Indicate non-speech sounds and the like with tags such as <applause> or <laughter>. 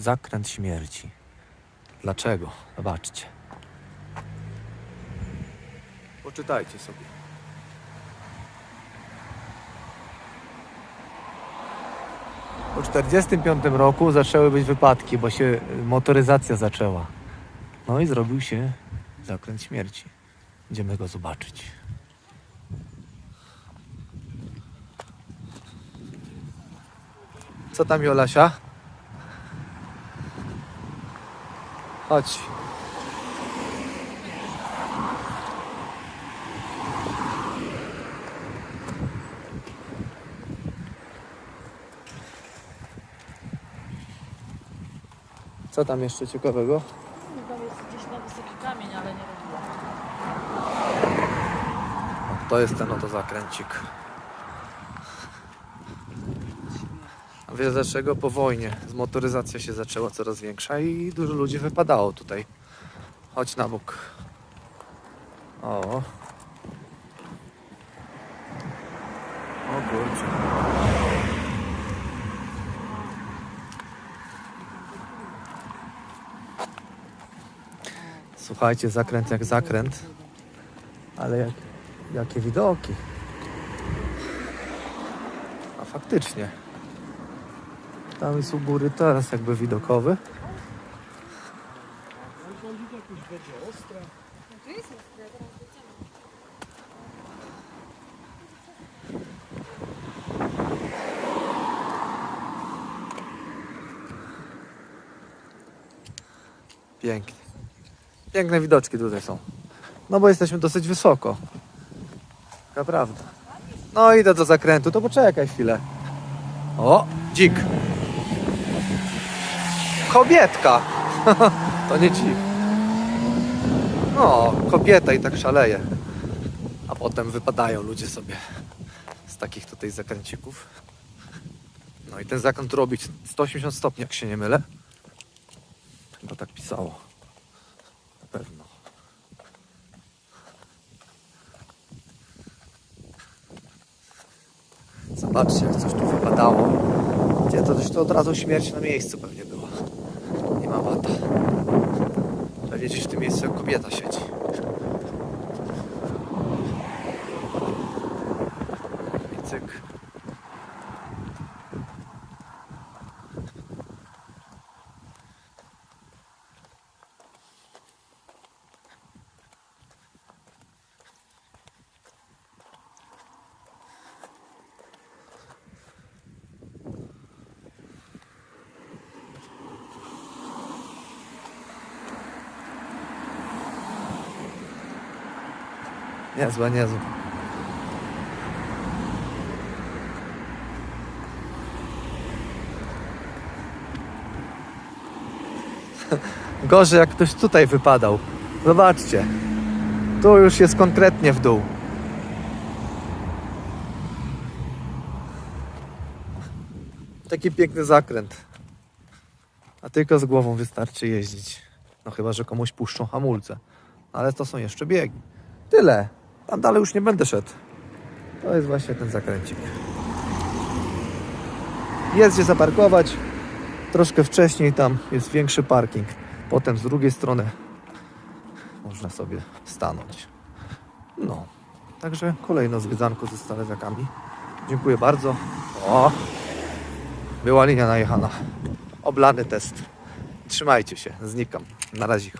Zakręt śmierci. Dlaczego? Zobaczcie. Poczytajcie sobie. Po 1945 roku zaczęły być wypadki, bo się y, motoryzacja zaczęła. No i zrobił się zakręt śmierci. Idziemy go zobaczyć. Co tam Jolasia? Chodź. Co tam jeszcze ciekawego? Chyba jest gdzieś na wysoki kamień, ale nie robiłam. To jest ten oto zakręcik. A wiesz dlaczego? Po wojnie zmotoryzacja się zaczęła coraz większa i dużo ludzi wypadało tutaj. Chodź na bok. O. O kurczę. Słuchajcie, zakręt jak zakręt, ale jak, jakie widoki. A faktycznie. Tam jest u góry teraz jakby widokowy. Pięknie. Piękne widoczki tutaj są. No bo jesteśmy dosyć wysoko. Taka prawda. No idę do zakrętu, to poczekaj chwilę. O, dzik. Kobietka. <laughs> to nie dzik. No, kobieta i tak szaleje. A potem wypadają ludzie sobie z takich tutaj zakręcików. No i ten zakręt robi 180 stopni, jak się nie mylę. Chyba tak pisało. Na pewno. Zobaczcie, jak coś tu wypadało. Gdzie to to od razu śmierć na miejscu pewnie była. Nie ma wata. Pewnie gdzieś w tym miejscu kobieta siedzi. I cyk. Niezłe, niezłe. <laughs> Gorzej jak ktoś tutaj wypadał. Zobaczcie. Tu już jest konkretnie w dół. Taki piękny zakręt. A tylko z głową wystarczy jeździć. No chyba, że komuś puszczą hamulce. Ale to są jeszcze biegi. Tyle. Tam dalej już nie będę szedł. To jest właśnie ten zakręcik. Jest gdzie zaparkować. Troszkę wcześniej tam jest większy parking. Potem z drugiej strony można sobie stanąć. No. Także kolejne zwiedzanko ze Stalewiakami. Dziękuję bardzo. O! Była linia najechana. Oblany test. Trzymajcie się. Znikam. Na razie.